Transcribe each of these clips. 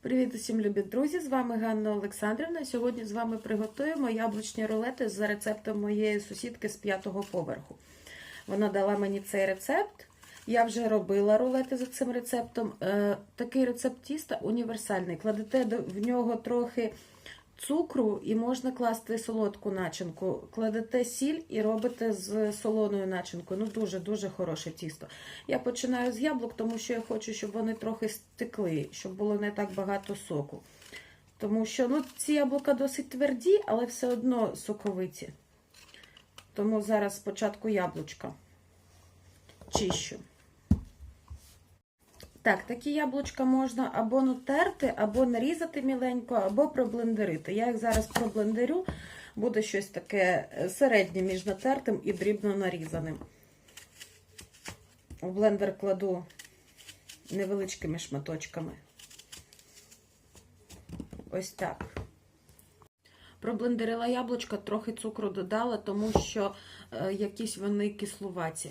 Привіт усім любі друзі! З вами Ганна Олександрівна. Сьогодні з вами приготуємо яблучні рулети за рецептом моєї сусідки з п'ятого поверху. Вона дала мені цей рецепт. Я вже робила рулети за цим рецептом. Е, Такий рецепт тіста універсальний. Кладете в нього трохи цукру і можна класти солодку начинку. Кладете сіль і робите з солоною начинкою. Ну дуже-дуже хороше тісто. Я починаю з яблук, тому що я хочу, щоб вони трохи стекли, щоб було не так багато соку. Тому що ну, ці яблука досить тверді, але все одно соковиті. Тому зараз спочатку яблучка чищу. Так, такі яблучка можна або натерти, або нарізати міленько, або проблендерити. Я їх зараз проблендерю, буде щось таке середнє між натертим і дрібно нарізаним. В блендер кладу невеличкими шматочками. Ось так. Проблендерила яблучка, трохи цукру додала, тому що е, якісь вони кислуваті.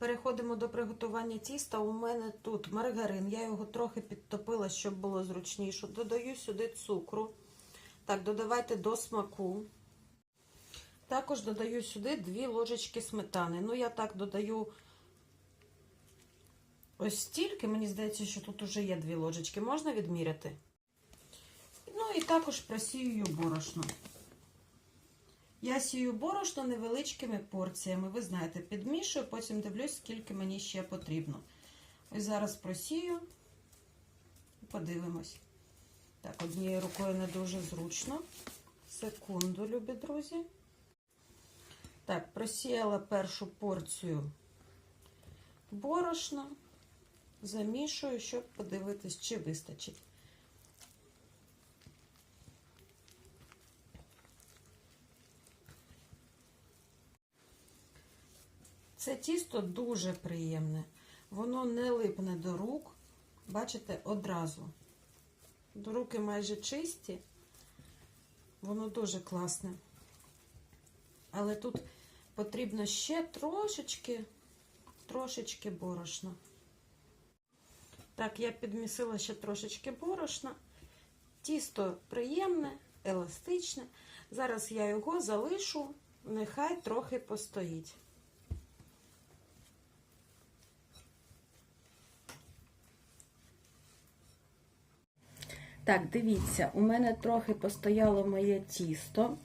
Переходимо до приготування тіста. У мене тут маргарин. Я його трохи підтопила, щоб було зручніше. Додаю сюди цукру. Так, додавайте до смаку. Також додаю сюди 2 ложечки сметани. Ну, я так додаю ось стільки. Мені здається, що тут вже є 2 ложечки. Можна відміряти? Ну і також просію борошно. Я сію борошно невеличкими порціями. Ви знаєте, підмішую, потім дивлюсь, скільки мені ще потрібно. Ось зараз просію. Подивимось. Так, однією рукою не дуже зручно. Секунду, любі друзі. Так, просіяла першу порцію борошна. Замішую, щоб подивитись, чи вистачить. Це тісто дуже приємне. Воно не липне до рук. Бачите, одразу. До руки майже чисті. Воно дуже класне. Але тут потрібно ще трошечки, трошечки борошна. Так, я підмісила ще трошечки борошна. Тісто приємне, еластичне. Зараз я його залишу, нехай трохи постоїть. Так, дивіться, у мене трохи постояло моє тісто.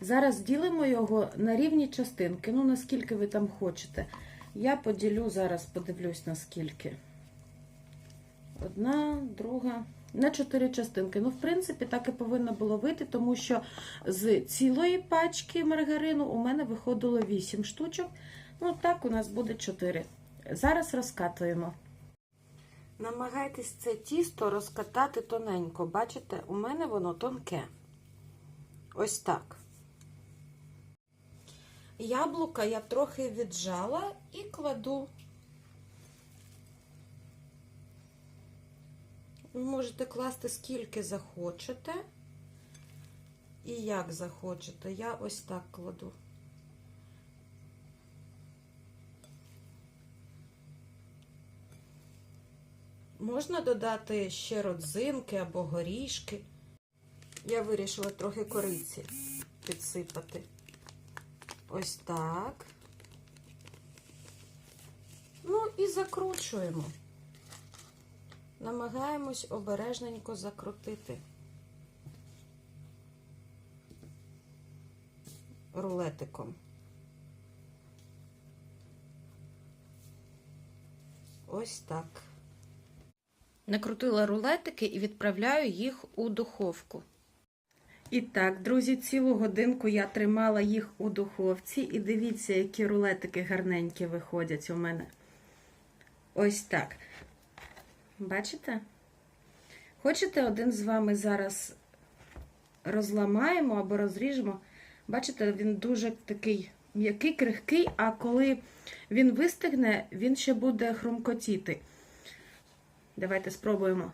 Зараз ділимо його на рівні частинки, ну наскільки ви там хочете. Я поділю, зараз подивлюсь, наскільки. Одна, друга. На чотири частинки. Ну, в принципі, так і повинно було вийти, тому що з цілої пачки маргарину у мене виходило 8 штучок. Ну, так, у нас буде 4. Зараз розкатуємо. Намагайтесь це тісто розкатати тоненько. Бачите, у мене воно тонке. Ось так. Яблука я трохи віджала і кладу. Ви можете класти скільки захочете. І як захочете. Я ось так кладу. Можна додати ще родзинки або горішки. Я вирішила трохи кориці підсипати. Ось так. Ну і закручуємо. Намагаємось обережненько закрутити рулетиком. Ось так. Накрутила рулетики і відправляю їх у духовку. І так, друзі, цілу годинку я тримала їх у духовці. І дивіться, які рулетики гарненькі виходять у мене. Ось так. Бачите? Хочете, один з вами зараз розламаємо або розріжемо. Бачите, він дуже такий м'який, крихкий, а коли він вистигне, він ще буде хрумкотіти. Давайте спробуємо.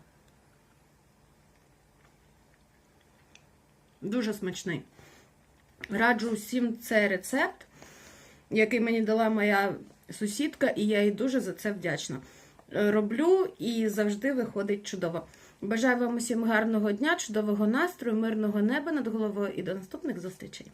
Дуже смачний. Раджу всім цей рецепт, який мені дала моя сусідка, і я їй дуже за це вдячна. е, роблю і завжди виходить чудово. Бажаю вам усім гарного дня, чудового настрою, мирного неба над головою і до наступних зустрічей!